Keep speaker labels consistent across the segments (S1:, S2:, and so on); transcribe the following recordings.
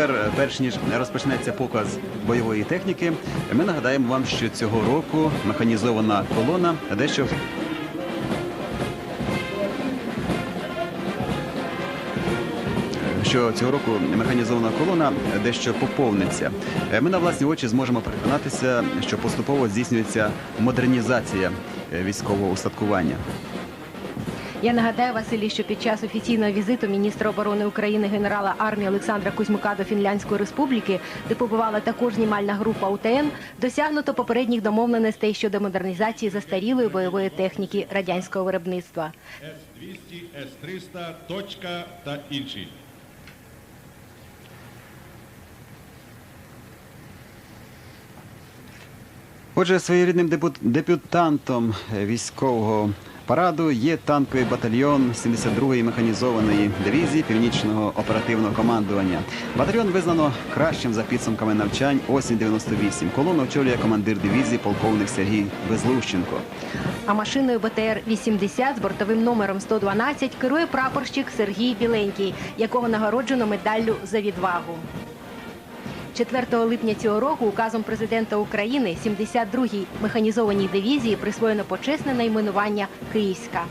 S1: тепер, е, перш ніж розпочнеться показ бойової техніки, ми нагадаємо вам, що цього року механізована колона дещо що цього року механізована колона дещо поповниться. Е, Ми на власні очі зможемо переконатися, що поступово здійснюється модернізація е, військового устаткування.
S2: Я нагадаю Василій, що під час офіційного візиту міністра оборони України генерала армії Олександра Кузьмука до Фінляндської республіки, де побувала також знімальна група УТН, досягнуто попередніх домовленостей щодо модернізації застарілої бойової техніки радянського виробництва.
S3: С-200, С-300, точка та інші.
S1: Отже, своєрідним е, військового параду є танковий батальйон 72-ї механізованої дивізії північного оперативного командування. Батальйон визнано кращим за підсумками навчань осінь 98. Колону очолює командир дивізії полковник Сергій Безлущенко.
S2: А машиною БТР-80 з бортовим номером 112 керує прапорщик Сергій Біленький, якого нагороджено медаллю за відвагу. 4 липня цього року указом президента України 72-й механізованій дивізії присвоєно почесне найменування Київська.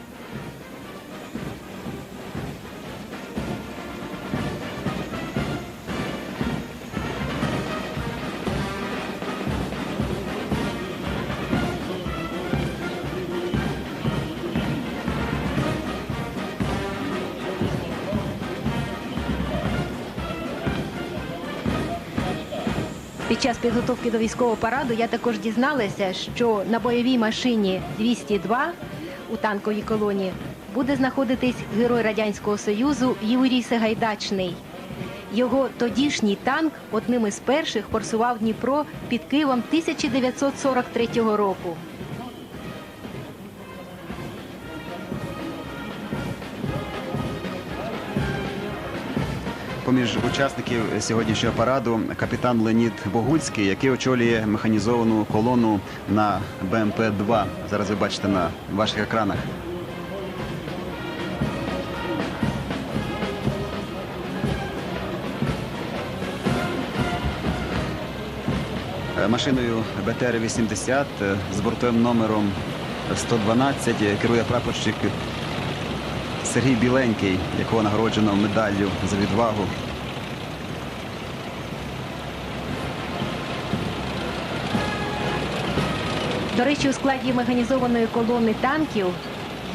S2: Час підготовки до військового параду я також дізналася, що на бойовій машині 202 у танковій колоні буде знаходитись герой Радянського Союзу Юрій Сагайдачний. Його тодішній танк одним із перших форсував Дніпро під Києвом 1943 року.
S1: Поміж учасників сьогоднішнього параду капітан Леонід Богуцький, який очолює механізовану колону на БМП-2. Зараз ви бачите на ваших екранах. Е, Машиною БТР-80 е, з бортовим номером 112 керує прапорщик Сергій Біленький, якого нагороджено медаллю за відвагу.
S2: До речі, у складі механізованої колони танків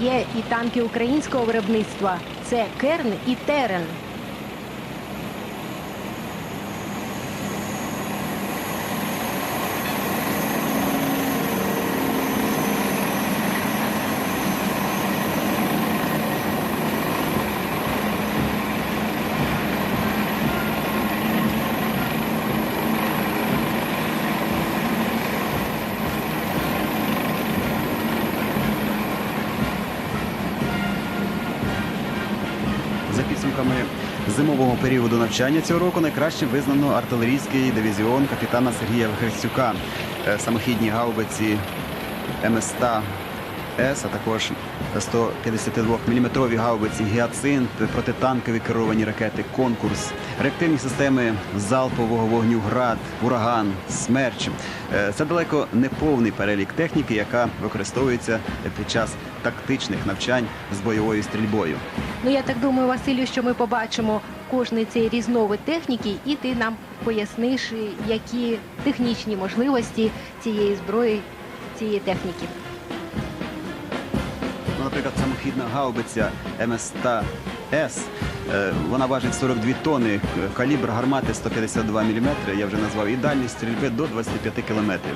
S2: є і танки українського виробництва. Це Керн і Терен.
S1: За підсумками зимового періоду навчання цього року найкращим визнано артилерійський дивізіон капітана Сергія Вихрестюка, Е, самохідні гаубиці МС-100 С, а також 152 мм гаубиці Гіацинт, протитанкові керовані ракети Конкурс, реактивні системи залпового вогню Град, Ураган, Смерч. Е, Це далеко не повний перелік техніки, яка використовується під час тактичних навчань з бойовою стрільбою.
S2: Ну я так думаю, Василю, що ми побачимо кожний цей різновид техніки, і ти нам поясниш, які технічні можливості цієї зброї, цієї техніки.
S1: Ну, наприклад, самохідна гаубиця МС-100 С. е, Вона важить 42 тони, калібр гармати 152 мм, я вже назвав, і дальність стрільби до 25 кілометрів.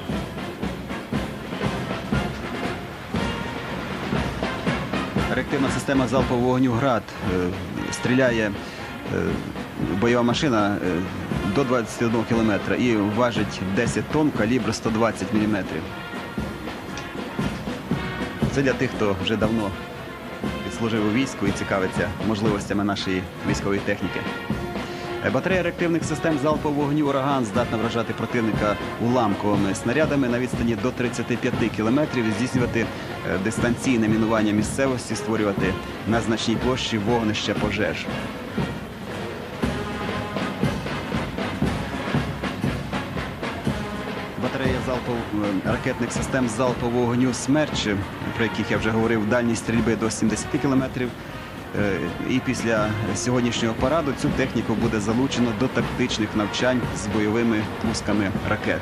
S1: Реактивна система залпового вогню «Град» е, стріляє бойова машина е, до 21 кілометра і важить 10 тонн, калібр 120 мм. Це для тих, хто вже давно відслужив у війську і цікавиться можливостями нашої військової техніки. Е, Батарея реактивних систем залпового вогню ураган здатна вражати противника уламковими снарядами на відстані до 35 кілометрів, здійснювати е, дистанційне мінування місцевості, створювати на значній площі вогнище пожеж. Залпов- е, ракетних систем залпового вогню «Смерч», е, про яких я вже говорив, дальність стрільби до 70 кілометрів. Е, І після сьогоднішнього параду цю техніку буде залучено до тактичних навчань з бойовими пусками ракет.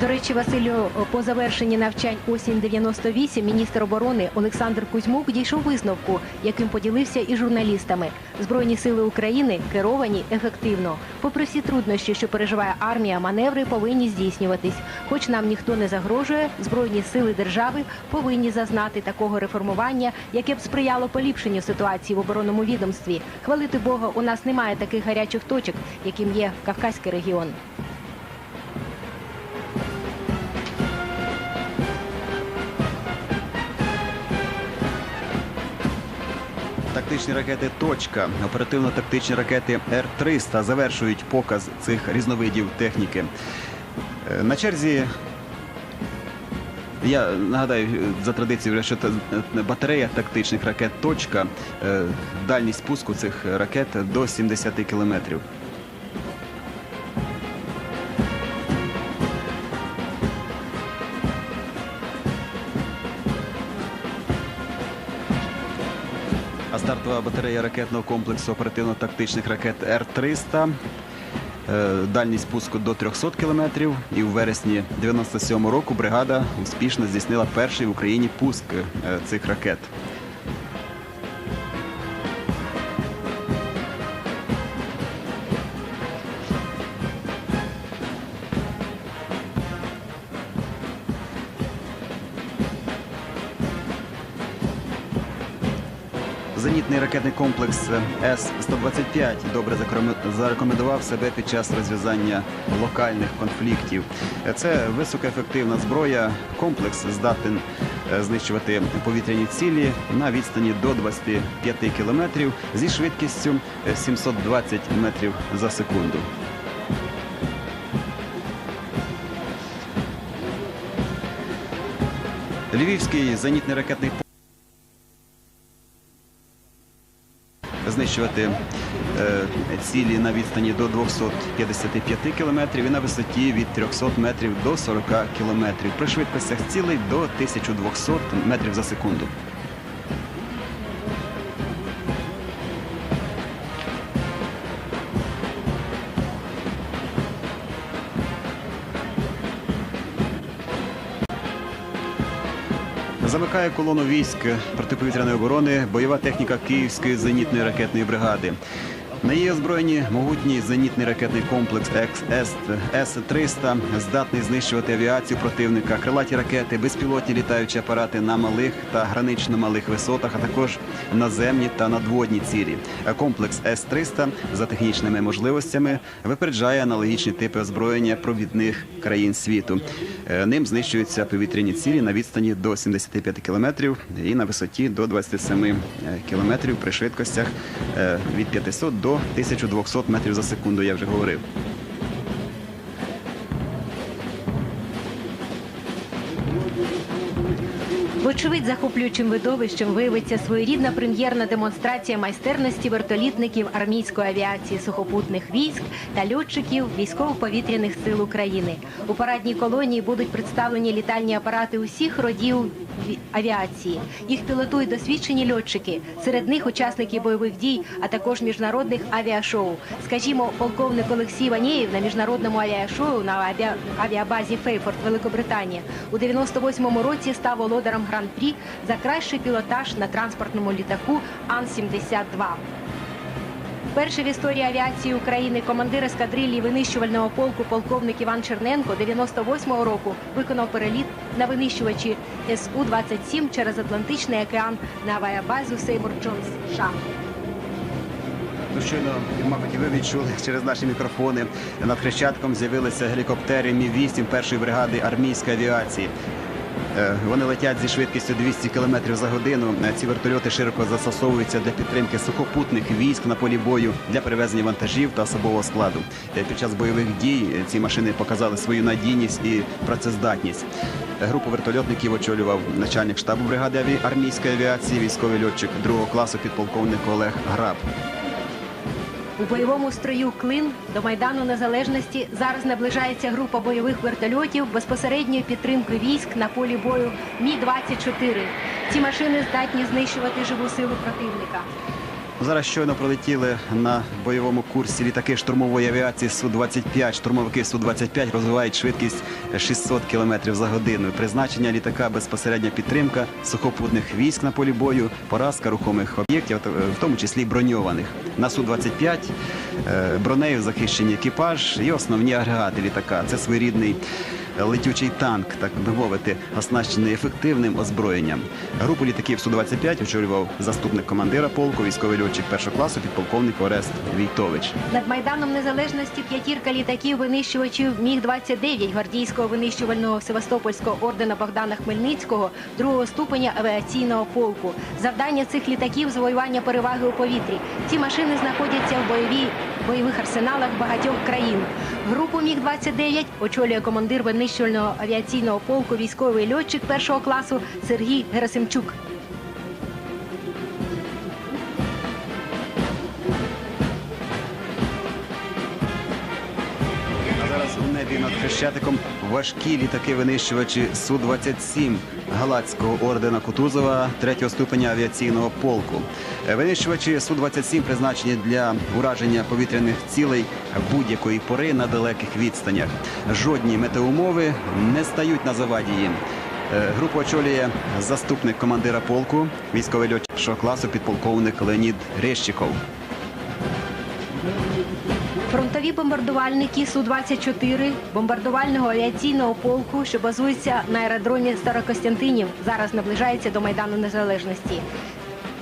S2: До речі, Василю, по завершенні навчань осінь 98 міністр оборони Олександр Кузьмук дійшов висновку, яким поділився із журналістами. Збройні сили України керовані ефективно. Попри всі труднощі, що переживає армія, маневри повинні здійснюватись. Хоч нам ніхто не загрожує, збройні сили держави повинні зазнати такого реформування, яке б сприяло поліпшенню ситуації в оборонному відомстві. Хвалити Бога, у нас немає таких гарячих точок, яким є Кавказький регіон.
S1: Тактичні ракети Точка, оперативно-тактичні ракети Р-300 завершують показ цих різновидів техніки. Е, На черзі. Я нагадаю за традицією, що е, батарея тактичних ракет Точка, е, дальність пуску цих ракет до 70 кілометрів. Батарея ракетного комплексу оперативно-тактичних ракет Р-300. е, Дальність пуску до 300 кілометрів. І у вересні 97 року бригада успішно здійснила перший в Україні пуск е, цих ракет. Зенітний ракетний комплекс С-125 добре зарекомендував себе під час розв'язання локальних конфліктів. Це високоефективна зброя. Комплекс здатен е, знищувати повітряні цілі на відстані до 25 кілометрів зі швидкістю е, 720 метрів за секунду. Львівський зенітний ракетний знищувати е, цілі на відстані до 255 кілометрів і на висоті від 300 метрів до 40 кілометрів. При швидкостях цілей до 1200 метрів за секунду. Замикає колону військ протиповітряної оборони бойова техніка Київської зенітної ракетної бригади. На її озброєнні могутній зенітний ракетний комплекс С-300 здатний знищувати авіацію противника, крилаті ракети, безпілотні літаючі апарати на малих та гранично малих висотах, а також наземні та надводні цілі. Комплекс С-300 за технічними можливостями випереджає аналогічні типи озброєння провідних країн світу. Е, Ним знищуються повітряні цілі на відстані до 75 кілометрів і на висоті до 27 е, кілометрів при швидкостях е, від 500 до 1200 метрів за секунду. Я вже говорив.
S2: Вочевидь, захоплюючим видовищем виявиться своєрідна прем'єрна демонстрація майстерності вертолітників армійської авіації сухопутних військ та льотчиків військово-повітряних сил України. У парадній колонії будуть представлені літальні апарати усіх родів авіації. Їх пілотують досвідчені льотчики. Серед них учасники бойових дій, а також міжнародних авіашоу. Скажімо, полковник Олексій Ванєєв на міжнародному авіашоу на авіа- авіабазі Фейфорд, Великобританія, у 98-му році став володарем гран-прі за кращий пілотаж на транспортному літаку Ан-72. Перший в історії авіації України командир ескадрилії винищувального полку полковник Іван Черненко 98-го року виконав переліт на винищувачі СУ-27 через Атлантичний океан на авіабазу Сеймур Джонс США.
S1: Ну, щойно, мабуть, ви відчули через наші мікрофони. Над Хрещатком з'явилися гелікоптери Мі-8 першої бригади армійської авіації. Е, Вони летять зі швидкістю 200 км за годину. Е, Ці вертольоти широко застосовуються для підтримки сухопутних військ на полі бою для перевезення вантажів та особового складу. Е, Під час бойових дій ці машини показали свою надійність і працездатність. Групу вертольотників очолював начальник штабу бригади армійської авіації, військовий льотчик другого класу підполковник Олег Граб.
S2: У бойовому строю Клин до Майдану Незалежності зараз наближається група бойових вертольотів безпосередньої підтримки військ на полі бою Мі-24. Ці машини здатні знищувати живу силу противника.
S1: Зараз щойно пролетіли на бойовому курсі літаки штурмової авіації Су-25. Штурмовики Су-25 розвивають швидкість 600 км за годину. Призначення літака безпосередня підтримка сухопутних військ на полі бою, поразка рухомих об'єктів, в тому числі броньованих. На Су-25 е, бронею захищені екіпаж і основні агрегати літака. Це своєрідний летючий танк, так би мовити, оснащений ефективним озброєнням. Групу літаків Су-25 очолював заступник командира полку, військовий льотчик першого класу, підполковник Орест Війтович.
S2: Над Майданом Незалежності п'ятірка літаків винищувачів Міг-29 гвардійського винищувального Севастопольського ордена Богдана Хмельницького другого ступеня авіаційного полку. Завдання цих літаків завоювання переваги у повітрі. Ці машини знаходяться в бойовій бойових арсеналах багатьох країн. Групу Міг-29 очолює командир винищувального авіаційного полку військовий льотчик першого класу Сергій Герасимчук.
S1: Хрещатиком важкі літаки-винищувачі Су-27 Галацького ордена Кутузова третього ступеня авіаційного полку. Е, Винищувачі Су-27 призначені для ураження повітряних цілей будь-якої пори на далеких відстанях. Жодні метеоумови не стають на заваді їм. Е, Групу очолює заступник командира полку, військовий льотчик класу, підполковник Леонід Рещиков.
S2: Фронтові бомбардувальники Су-24 бомбардувального авіаційного полку, що базується на аеродромі Старокостянтинів, зараз наближається до Майдану Незалежності.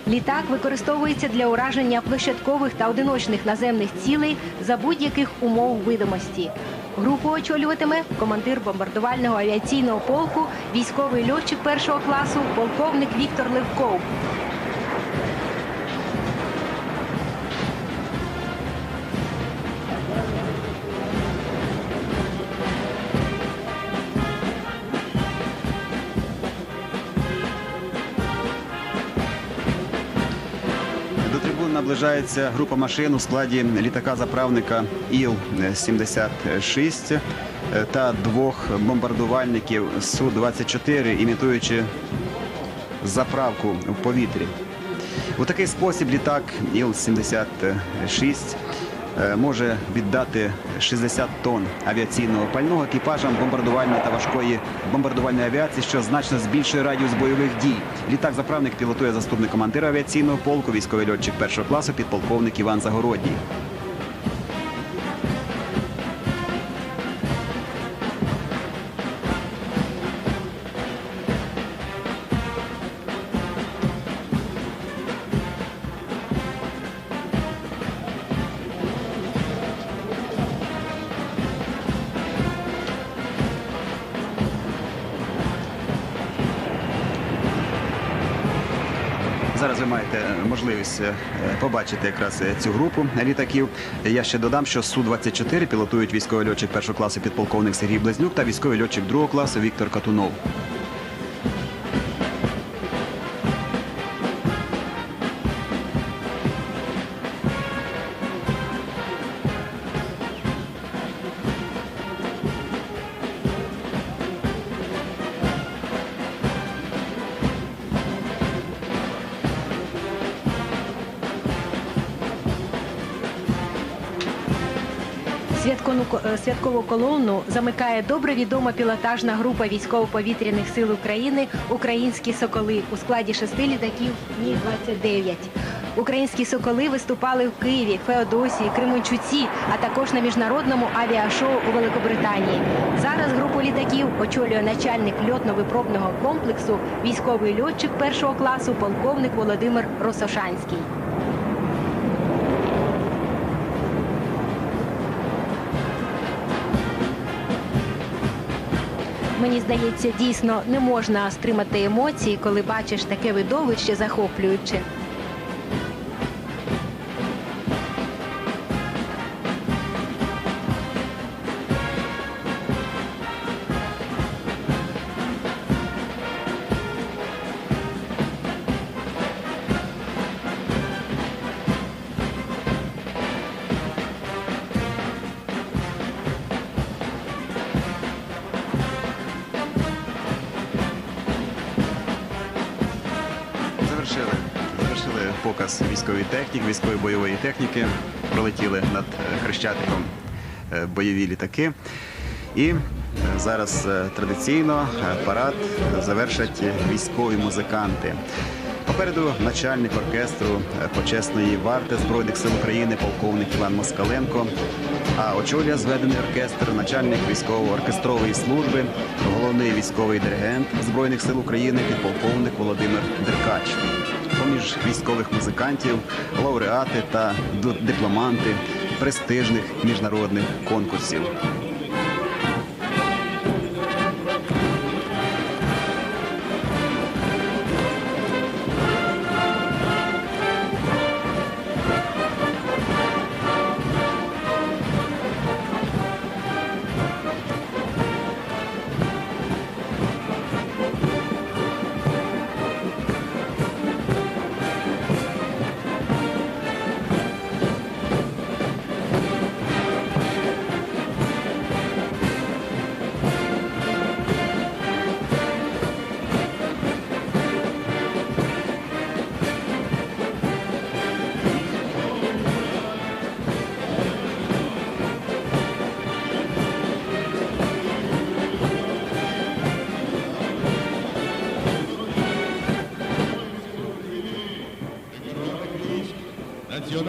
S2: Літак використовується для ураження площадкових та одиночних наземних цілей за будь-яких умов видимості. Групу очолюватиме командир бомбардувального авіаційного полку, військовий льотчик першого класу, полковник Віктор Левков.
S1: Наближається група машин у складі літака-заправника Іл-76 та двох бомбардувальників Су-24, імітуючи заправку в повітрі. У такий спосіб літак Іл-76 е, може віддати 60 тонн авіаційного пального екіпажам бомбардувальної та важкої бомбардувальної авіації, що значно збільшує радіус бойових дій. Літак-заправник пілотує заступник командира авіаційного полку, військовий льотчик першого класу, підполковник Іван Загородній. Зараз ви маєте можливість е, побачити якраз е, цю групу літаків. Я ще додам, що Су-24 пілотують військовий льотчик першого класу підполковник Сергій Близнюк та військовий льотчик другого класу Віктор Катунов.
S2: Е, святкову колону замикає добре відома пілотажна група військово-повітряних сил України Українські соколи у складі шести літаків Мі-29. Українські соколи виступали в Києві, Феодосії, Кременчуці, а також на міжнародному авіашоу у Великобританії. Зараз групу літаків очолює начальник льотно-випробного комплексу, військовий льотчик першого класу, полковник Володимир Росошанський. Мені здається, дійсно не можна стримати емоції, коли бачиш таке видовище захоплююче.
S1: Показ військової техніки, військової бойової техніки. Пролетіли над е, Хрещатиком е, бойові літаки. І е, зараз традиційно парад завершать військові музиканти. Попереду начальник оркестру почесної варти Збройних сил України, полковник Іван Москаленко. А очолює зведений оркестр, начальник військово-оркестрової служби, головний військовий диригент Збройних сил України, підполковник Володимир Деркач. Поміж військових музикантів, лауреати та дипломанти престижних міжнародних конкурсів.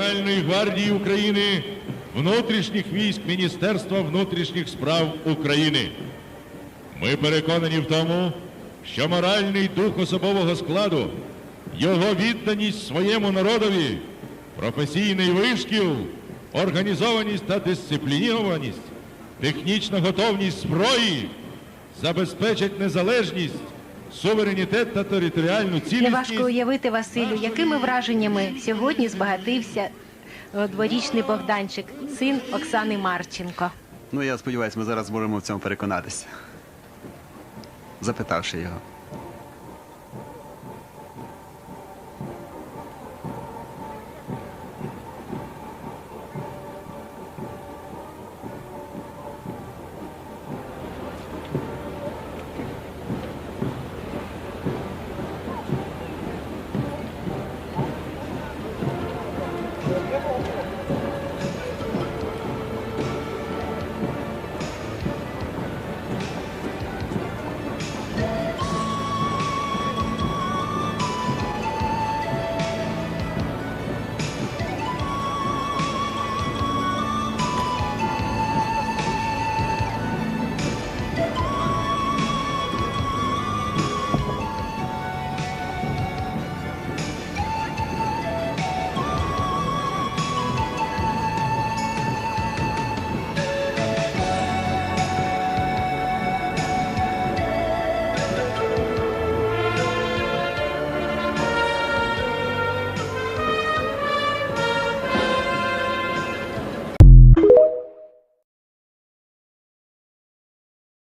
S3: Національної гвардії України, внутрішніх військ Міністерства внутрішніх справ України. Ми переконані в тому, що моральний дух особового складу, його відданість своєму народові, професійний вишкіл, організованість та дисциплінованість, технічна готовність зброї забезпечать незалежність, суверенітет та територіальну цілісність.
S2: Важко уявити, Василю, якими враженнями сьогодні збагатився е, дворічний Богданчик, син Оксани Марченко.
S1: Ну я сподіваюся, ми зараз зможемо в цьому переконатися, запитавши його.